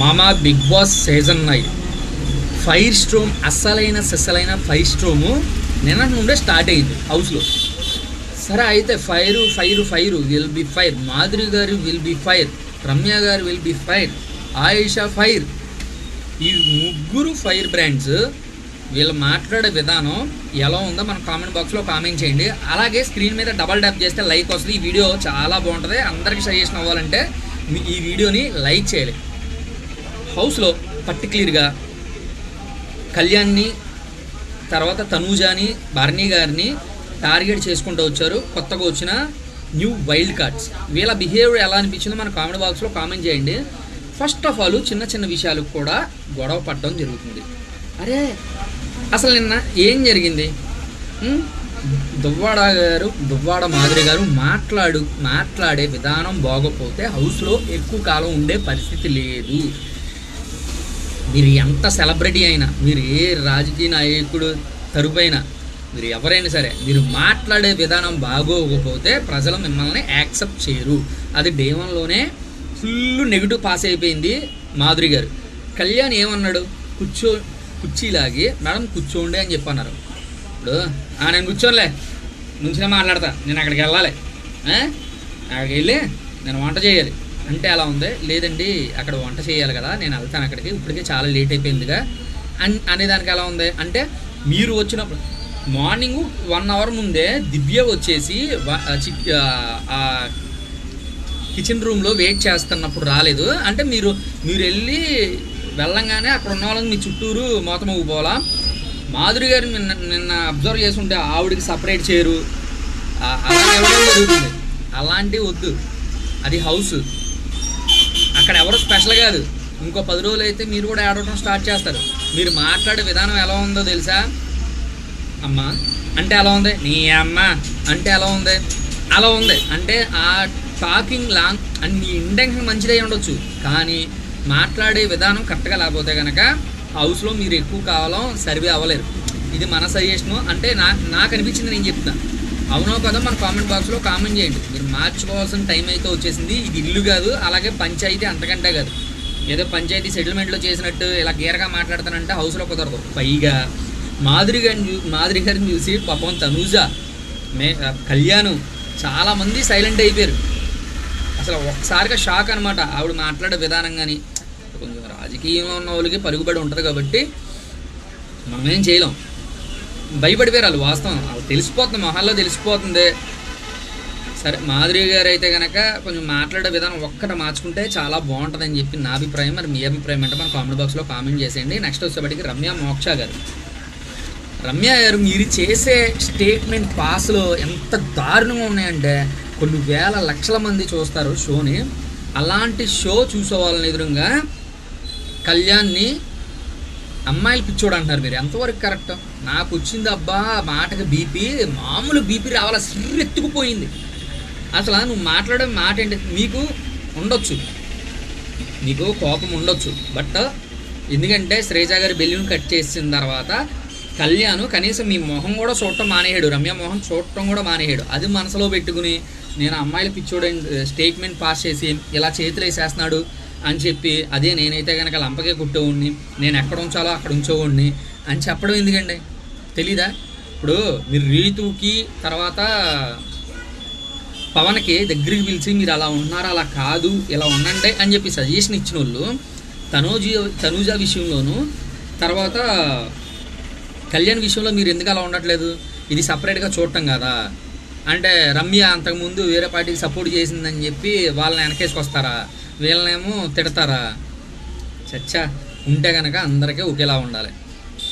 మామా Big Boss season nine. Fire storm అస్సలైన సెస్సలైన fire storm నిన్న నుండే స్టార్ట్ అయింది హౌస్లో. సరే అయితే fire fire fire will be fire. Madhuri గారు విల్ బి ఫైర్. రమ్య గారు will be fire. Ayusha fire. ఈ ముగ్గురు ఫైర్ బ్రాండ్స్ వీళ్ళు మాట్లాడే విధానం ఎలా ఉందో మన కామెంట్ బాక్స్లో కామెంట్ చేయండి. అలాగే స్క్రీన్ మీద డబల్ ట్యాప్ చేస్తే లైక్ వస్తుంది. ఈ వీడియో చాలా బాగుంటుంది. అందరికీ సజెషన్ అవ్వాలంటే మీ ఈ వీడియోని లైక్ చేయాలి. హౌస్లో పర్టికులర్గా కళ్యాణ్ని తర్వాత తనూజాని బర్నీ గారిని టార్గెట్ చేసుకుంటూ వచ్చారు. కొత్తగా వచ్చిన న్యూ వైల్డ్ కార్డ్స్. వీళ్ళ బిహేవియర్ ఎలా అనిపించిందో మన కామెంట్ బాక్స్లో కామెంట్ చేయండి. ఫస్ట్ ఆఫ్ ఆల్ చిన్న చిన్న విషయాలకు కూడా గొడవ పడడం జరుగుతుంది. అరే అసలు నిన్న ఏం జరిగింది? దువ్వాడ గారు దువ్వాడ మాదిరి గారు మాట్లాడు మాట్లాడే విధానం బాగోపోతే హౌస్లో ఎక్కువ కాలం ఉండే పరిస్థితి లేదు. మీరు ఎంత సెలబ్రిటీ అయినా మీరు ఏ రాజకీయ నాయకుడు తరుపైన మీరు ఎవరైనా సరే మీరు మాట్లాడే విధానం బాగోకపోతే ప్రజలు మిమ్మల్ని యాక్సెప్ట్ చేయరు. అది డే వన్లోనే ఫుల్ నెగిటివ్ పాస్ అయిపోయింది మాధురి గారు. కళ్యాణ్ ఏమన్నాడు? కూర్చో కుర్చీలాగి మేడం కూర్చోండి అని చెప్పన్నారు. ఇప్పుడు నేను కూర్చోనులే నుంచినే మాట్లాడతా నేను అక్కడికి వెళ్ళాలి. అక్కడికి వెళ్ళి నేను వంట చేయాలి. అంటే ఎలా ఉంది. లేదండి అక్కడ వంట చేయాలి కదా నేను వెళ్తాను అక్కడికి. ఇప్పటికే చాలా లేట్ అయిపోయిందిగా. అన్ అనేదానికి ఎలా ఉంది? అంటే మీరు వచ్చినప్పుడు మార్నింగ్ వన్ అవర్ ముందే దివ్య వచ్చేసి కిచెన్ రూమ్లో వెయిట్ చేస్తున్నప్పుడు రాలేదు. అంటే మీరు మీరు వెళ్ళి వెళ్ళంగానే అక్కడ ఉన్న వాళ్ళని మీ చుట్టూరు మోతం పోవాలా? మాధురి గారు నిన్న నిన్న అబ్జర్వ్ చేసుంటే ఆవిడకి సపరేట్ చేయరు ఆ- అలా అలాంటివి వద్దు. అది హౌస్. అక్కడ ఎవరు స్పెషల్ కాదు. ఇంకో పది రోజులు అయితే మీరు కూడా ఆడటం స్టార్ట్ చేస్తారు. మీరు మాట్లాడే విధానం ఎలా ఉందో తెలుసా? అమ్మా అంటే ఎలా ఉంది? నీ అమ్మ అంటే ఎలా ఉంది? అలా ఉంది. అంటే ఆ టాకింగ్ లాంగ్ అండ్ మీ ఇంటెన్షన్ మంచిదే ఉండొచ్చు. కానీ మాట్లాడే విధానం కరెక్ట్గా లేకపోతే కనుక హౌస్లో మీరు ఎక్కువ కావాలో సర్వే అవ్వలేరు. ఇది మన సజెషను అంటే నా నాకు అనిపించింది నేను చెప్తాను అవునో కదా మన కామెంట్ బాక్స్లో కామెంట్ చేయండి. మార్చుకోవాల్సిన టైం అయితే వచ్చేసింది. ఇది ఇల్లు కాదు అలాగే పంచాయతీ అంతకంటే కాదు. ఏదో పంచాయతీ సెటిల్మెంట్లో చేసినట్టు ఇలా గీరగా మాట్లాడతానంటే హౌస్లో కుదరదు. పైగా మాధురి గారిని మాధురి గారిని చూసి పాపం తనూజ మే కళ్యాణం చాలామంది సైలెంట్ అయిపోయారు. అసలు ఒక్కసారిగా షాక్ అనమాట ఆవిడ మాట్లాడే విధానం కానీ కొంచెం రాజకీయంలో ఉన్న వాళ్ళకి పరుగుబడి ఉంటుంది కాబట్టి మనం ఏం చేయలేం. భయపడిపోయారు వాళ్ళు వాస్తవం. వాళ్ళు తెలిసిపోతుంది మొహాల్లో తెలిసిపోతుంది. సరే మాధురి గారు అయితే కనుక కొంచెం మాట్లాడే విధానం ఒక్కట మార్చుకుంటే చాలా బాగుంటుందని చెప్పి నా అభిప్రాయం. మరి మీ అభిప్రాయం అంటే మన కామెంట్ బాక్స్లో కామెంట్ చేసేయండి. నెక్స్ట్ వచ్చేప్పటికి రమ్య మోక్ష గారు. రమ్య గారు మీరు చేసే స్టేట్మెంట్ పాస్లో ఎంత దారుణంగా ఉన్నాయంటే కొన్ని వేల లక్షల మంది చూస్తారు షోని. అలాంటి షో చూసే వాళ్ళని ఎదురుగా కళ్యాణ్ని అమ్మాయిలు పిచ్చోడు అంటున్నారు మీరు. ఎంతవరకు కరెక్ట్? నాకు వచ్చింది అబ్బా మాటకి బీపీ మామూలు బీపీ రావాల సిర్రెత్తుకుపోయింది. అసలు నువ్వు మాట్లాడే మాట ఏంటి? నీకు ఉండొచ్చు. నీకు కోపం ఉండొచ్చు. బట్ ఎందుకంటే శ్రేజ గారి బెలూన్ కట్ చేసిన తర్వాత కళ్యాణ్ కనీసం మీ మొహం కూడా చూడటం మానేయాడు రమ్య మొహం చూడటం కూడా మానేయాడు అది మనసులో పెట్టుకుని నేను అమ్మాయిలు పిచ్చోడు స్టేట్మెంట్ పాస్ చేసి ఇలా చేతులు వేసేస్తున్నాడు అని చెప్పి అదే నేనైతే కనుక లంపకే కుట్టేవాడిని నేను ఎక్కడ ఉంచాలో అక్కడ ఉంచేవాడిని అని చెప్పడం ఎందుకండి? తెలీదా? ఇప్పుడు మీరు రీతుకి తర్వాత పవన్కి దగ్గరికి పిలిచి మీరు అలా ఉన్నారు? అలా కాదు. ఇలా ఉండండి అని చెప్పి సజెషన్ ఇచ్చిన వాళ్ళు తనూజ తనూజ విషయంలోను తర్వాత కళ్యాణ్ విషయంలో మీరు ఎందుకు అలా ఉండట్లేదు? ఇది సపరేట్గా చూడటం కదా? అంటే రమ్య అంతకుముందు వేరే పార్టీకి సపోర్ట్ చేసిందని చెప్పి వాళ్ళని వెనకేసుకొస్తారా? వీళ్ళనేమో తిడతారా? చచ్చా ఉంటే కనుక అందరికీ ఒకేలా ఉండాలి.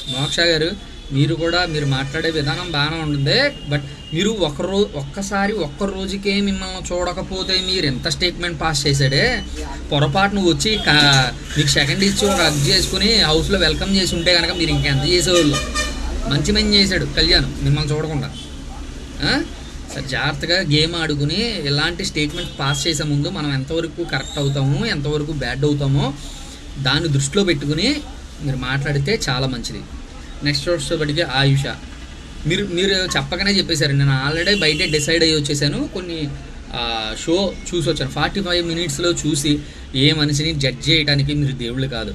మోక్ష గారు మీరు కూడా మీరు మాట్లాడే విధానం బాగానే ఉంటుంది బట్ మీరు ఒకరో ఒక్కసారి ఒక్క రోజుకే మిమ్మల్ని చూడకపోతే మీరు ఎంత స్టేట్మెంట్ పాస్ చేశాడే? పొరపాటు నువ్వు వచ్చి కా- మీకు సెకండ్ ఇచ్చి ఒక హగ్ చేసుకుని హౌస్లో వెల్కమ్ చేసి ఉంటే కనుక మీరు ఇంకెంత చేసేవాళ్ళు? మంచి మంచి చేశాడు కళ్యాణ్ మిమ్మల్ని చూడకుండా. సరే జాగ్రత్తగా గేమ్ ఆడుకుని ఇలాంటి స్టేట్మెంట్ పాస్ చేసే ముందు మనం ఎంతవరకు కరెక్ట్ అవుతాము ఎంతవరకు బ్యాడ్ అవుతామో దాన్ని దృష్టిలో పెట్టుకుని మీరు మాట్లాడితే చాలా మంచిది. నెక్స్ట్ వచ్చేటప్పటికి ఆయుష. మీరు మీరు చెప్పకనే చెప్పేశారు నేను ఆల్రెడీ బయటే డిసైడ్ అయ్యి వచ్చేసాను. కొన్ని షో చూసి వచ్చాను. ఫార్టీ ఫైవ్ మినిట్స్లో చూసి ఏ మనిషిని జడ్జ్ చేయడానికి మీరు దేవుళ్ళు కాదు.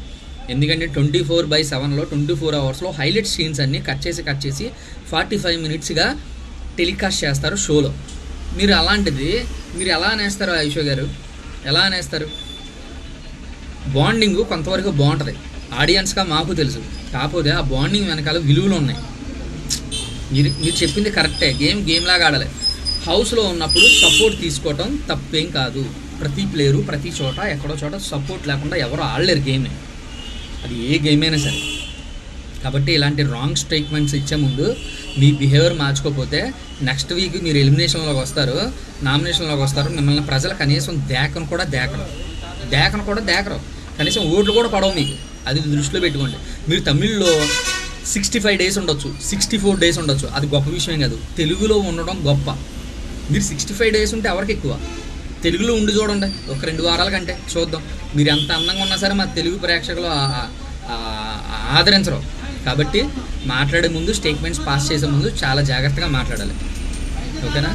ఎందుకంటే ట్వంటీ ఫోర్ బై సెవెన్లో ట్వంటీ ఫోర్ అవర్స్లో హైలైట్ సీన్స్ అన్నీ కట్ చేసి కట్ చేసి ఫార్టీ ఫైవ్ మినిట్స్గా టెలికాస్ట్ చేస్తారు షోలో మీరు అలాంటిది మీరు ఎలా అనేస్తారు ఐశ్వర్య గారు? ఎలా అనేస్తారు? బాండింగ్ కొంతవరకు బాగుంటుంది. ఆడియన్స్గా మాకు తెలుసు. కాకపోతే ఆ బాండింగ్ వెనకాల విలువలు ఉన్నాయి. మీరు మీరు చెప్పింది కరెక్టే. గేమ్ గేమ్ లాగా ఆడాలి. హౌస్లో ఉన్నప్పుడు సపోర్ట్ తీసుకోవటం తప్పేం కాదు. ప్రతి ప్లేయరు ప్రతి చోట ఎక్కడో చోట సపోర్ట్ లేకుండా ఎవరు ఆడలేరు గేమ్. అది ఏ గేమ్ అయినా సరే. కాబట్టి ఇలాంటి రాంగ్ స్టేట్మెంట్స్ ఇచ్చే ముందు మీ బిహేవియర్ మార్చుకోకపోతే నెక్స్ట్ వీక్ మీరు ఎలిమినేషన్లోకి వస్తారు నామినేషన్లోకి వస్తారు మిమ్మల్ని ప్రజలు కనీసం దేకను కూడా దేకరు. దేకను కూడా దేకరు. కనీసం ఓట్లు కూడా పడవు మీకు. అది దృష్టిలో పెట్టుకోండి. మీరు తమిళ్ళో సిక్స్టీ ఫైవ్ డేస్ ఉండొచ్చు సిక్స్టీ ఫోర్ డేస్ ఉండొచ్చు. అది గొప్ప విషయం కాదు. తెలుగులో ఉండడం గొప్ప. మీరు సిక్స్టీ ఫైవ్ డేస్ ఉంటే ఎవరికి ఎక్కువ? తెలుగులో ఉండి చూడండి. ఒక రెండు వారాల కంటే చూద్దాం. మీరు ఎంత అందంగా ఉన్నా సరే మా తెలుగు ప్రేక్షకులు ఆదరించరు. కాబట్టి మాట్లాడే ముందు స్టేట్మెంట్స్ పాస్ చేసే ముందు చాలా జాగ్రత్తగా మాట్లాడాలి. ఓకేనా?